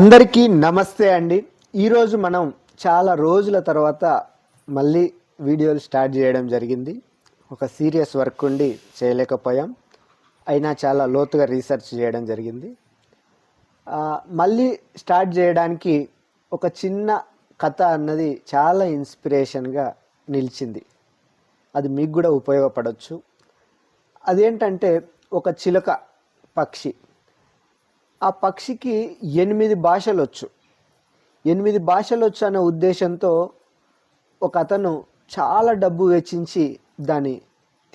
అందరికీ నమస్తే అండి. ఈరోజు మనం చాలా రోజుల తర్వాత మళ్ళీ వీడియోలు స్టార్ట్ చేయడం జరిగింది. ఒక సీరియస్ వర్క్ ఉండి చేయలేకపోయాం. అయినా చాలా లోతుగా రీసెర్చ్ చేయడం జరిగింది. మళ్ళీ స్టార్ట్ చేయడానికి ఒక చిన్న కథ అన్నది చాలా ఇన్స్పిరేషన్గా నిలిచింది. అది మీకు కూడా ఉపయోగపడవచ్చు అదేంటంటే ఒక చిలుక పక్షి. ఆ పక్షికి ఎనిమిది భాషలు వచ్చు ఎనిమిది భాషలు వచ్చు అనే ఉద్దేశంతో ఒక అతను చాలా డబ్బు వెచ్చించి దాన్ని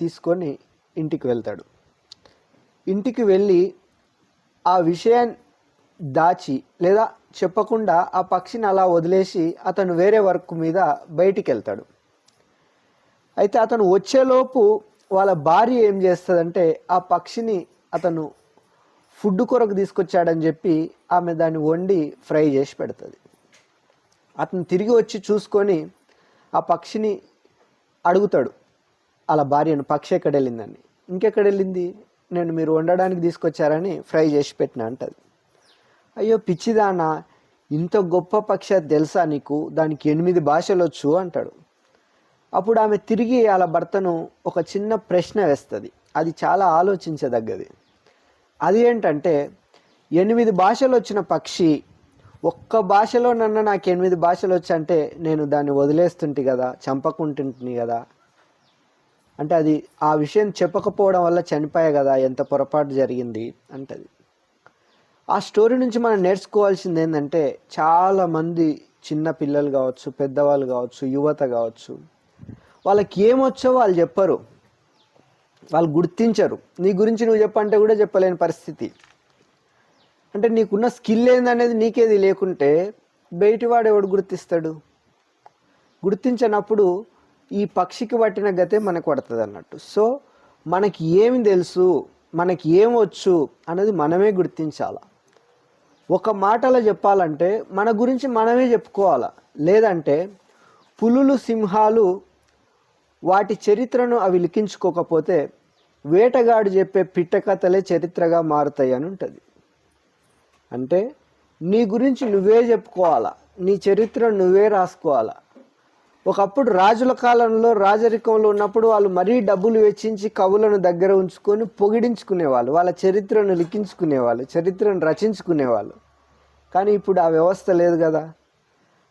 తీసుకొని ఇంటికి వెళ్తాడు. ఇంటికి వెళ్ళి ఆ విషయాన్ని దాచి లేదా చెప్పకుండా ఆ పక్షిని అలా వదిలేసి అతను వేరే వర్క్ మీద బయటికి వెళ్తాడు అయితే అతను వచ్చేలోపు వాళ్ళ భార్య ఏం చేస్తుందంటే ఆ పక్షిని అతను ఫుడ్ కొరకు తీసుకొచ్చాడని చెప్పి ఆమె దాన్ని వండి ఫ్రై చేసి పెడుతుంది. అతను తిరిగి వచ్చి చూసుకొని ఆ పక్షిని అడుగుతాడు. అలా భార్యను పక్షి ఎక్కడ వెళ్ళిందని ఇంకెక్కడ వెళ్ళింది నేను మీరు వండడానికి తీసుకొచ్చారని ఫ్రై చేసి పెట్టిన అంటది. అయ్యో పిచ్చిదానా ఇంత గొప్ప పక్షి తెలుసా నీకు? దానికి ఎనిమిది భాషలు వచ్చు అంటాడు. అప్పుడు ఆమె తిరిగి వాళ్ళ భర్తను ఒక చిన్న ప్రశ్న వేస్తుంది. అది చాలా ఆలోచించదగ్గది. అది ఏంటంటే ఎనిమిది భాషలు వచ్చిన పక్షి ఒక్క భాషలో నన్న నాకు ఎనిమిది భాషలు వచ్చంటే నేను దాన్ని వదిలేస్తుంటి కదా చంపకుంటుంటిని కదా. అంటే అది ఆ విషయం చెప్పకపోవడం వల్ల చనిపోయా కదా ఎంత పొరపాటు జరిగింది అంటది. ఆ స్టోరీ నుంచి మనం నేర్చుకోవాల్సింది ఏంటంటే చాలామంది చిన్న పిల్లలు కావచ్చు పెద్దవాళ్ళు కావచ్చు యువత కావచ్చు వాళ్ళకి ఏమొచ్చో వాళ్ళు చెప్పరు. వాళ్ళు గుర్తించరు. నీ గురించి నువ్వు చెప్పంటే కూడా చెప్పలేని పరిస్థితి. అంటే నీకున్న స్కిల్ ఏందనేది నీకేది లేకుంటే బయటివాడు ఎవడు గుర్తిస్తాడు? గుర్తించినప్పుడు ఈ పక్షికి పట్టిన గతే మనకు పడుతుంది అన్నట్టు సో మనకి ఏమి తెలుసు మనకి ఏం వచ్చు అనేది మనమే గుర్తించాల? ఒక మాటలో చెప్పాలంటే మన గురించి మనమే చెప్పుకోవాలా? లేదంటే పులులు సింహాలు వాటి చరిత్రను అవి లిఖించుకోకపోతే వేటగాడు చెప్పే పిట్ట కథలే చరిత్రగా మారుతాయి అని ఉంటుంది. అంటే నీ గురించి నువ్వే చెప్పుకోవాలా? నీ చరిత్ర నువ్వే రాసుకోవాలా? ఒకప్పుడు రాజుల కాలంలో రాజరికంలో ఉన్నప్పుడు వాళ్ళు మరీ డబ్బులు వెచ్చించి కవులను దగ్గర ఉంచుకొని పొగిడించుకునేవాళ్ళు. వాళ్ళ చరిత్రను లిఖించుకునేవాళ్ళు చరిత్రను రచించుకునేవాళ్ళు. కానీ ఇప్పుడు ఆ వ్యవస్థ లేదు కదా.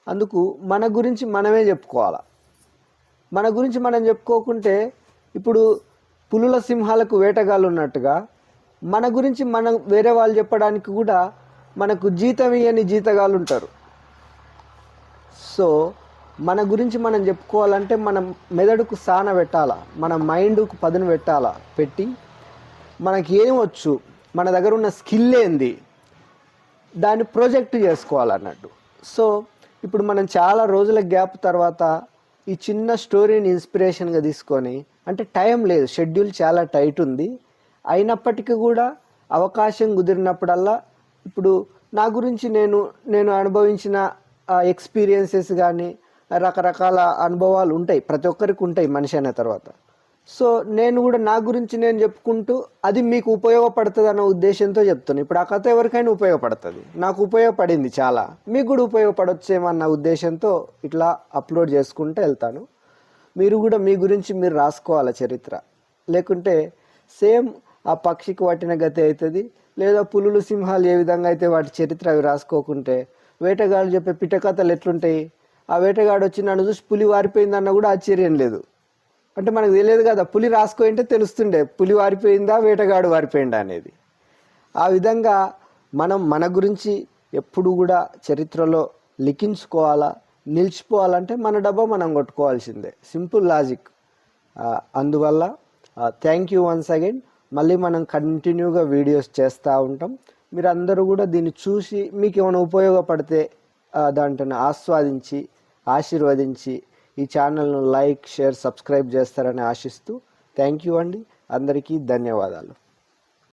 అందుకు మన గురించి మనమే చెప్పుకోవాలా? మన గురించి మనం చెప్పుకోకుంటే ఇప్పుడు పులుల సింహాలకు వేటగాళ్ళు ఉన్నట్టుగా మన గురించి మనం వేరే వాళ్ళు చెప్పడానికి కూడా మనకు జీతం ఇయ్యని జీతగాళ్ళు ఉంటారు. సో మన గురించి మనం చెప్పుకోవాలంటే మనం మెదడుకు సాన పెట్టాలా? మన మైండ్కు పదును పెట్టాలా? పెట్టి మనకి ఏం వచ్చు? మన దగ్గర ఉన్న స్కిల్ ఏంది? దాన్ని ప్రొజెక్ట్ చేసుకోవాలన్నట్టు. సో ఇప్పుడు మనం చాలా రోజుల గ్యాప్ తర్వాత ఈ చిన్న స్టోరీని ఇన్స్పిరేషన్గా తీసుకొని అంటే టైం లేదు షెడ్యూల్ చాలా టైట్ ఉంది. అయినప్పటికీ కూడా అవకాశం కుదిరినప్పుడల్లా ఇప్పుడు నా గురించి నేను నేను అనుభవించిన ఎక్స్పీరియన్సెస్ కానీ రకరకాల అనుభవాలు ఉంటాయి. ప్రతి ఒక్కరికి ఉంటాయి మనిషి అయిన తర్వాత. సో నేను కూడా నా గురించి నేను చెప్పుకుంటూ అది మీకు ఉపయోగపడుతుంది అన్న ఉద్దేశంతో చెప్తాను ఇప్పుడు ఆ కథ ఎవరికైనా ఉపయోగపడుతుంది. నాకు ఉపయోగపడింది చాలా. మీకు కూడా ఉపయోగపడొచ్చేమన్న ఉద్దేశంతో ఇట్లా అప్లోడ్ చేసుకుంటూ వెళ్తాను. మీరు కూడా మీ గురించి మీరు రాసుకోవాలి చరిత్ర? లేకుంటే సేమ్ ఆ పక్షికి పట్టిన గతి అవుతుంది. లేదా పులులు సింహాలు ఏ విధంగా అయితే వాటి చరిత్ర అవి రాసుకోకుంటే వేటగాడు చెప్పే పిటకథలు కథలు ఎట్లుంటాయి? ఆ వేటగాడు వచ్చి నన్ను చూసి పులి వారిపోయిందన్న కూడా ఆశ్చర్యం లేదు. అంటే మనకు తెలియదు కదా పులి రాసుకోయింటే తెలుస్తుండే పులి వారిపోయిందా వేటగాడు వారిపోయిందా అనేది. ఆ విధంగా మనం మన గురించి ఎప్పుడు కూడా చరిత్రలో లిఖించుకోవాలా నిలిచిపోవాలంటే మన డబ్బా మనం కొట్టుకోవాల్సిందే. సింపుల్ లాజిక్ అందువల్ల థ్యాంక్ యూ వన్స్ అగైన్ మళ్ళీ మనం కంటిన్యూగా వీడియోస్ చేస్తూ ఉంటాం. మీరు అందరూ కూడా దీన్ని చూసి మీకు ఏమైనా ఉపయోగపడితే దాంట్ని ఆస్వాదించి ఆశీర్వదించి ఈ ఛానల్ను లైక్ షేర్ సబ్స్క్రైబ్ చేస్తారని ఆశిస్తూ థ్యాంక్ యూ అండి. అందరికీ ధన్యవాదాలు.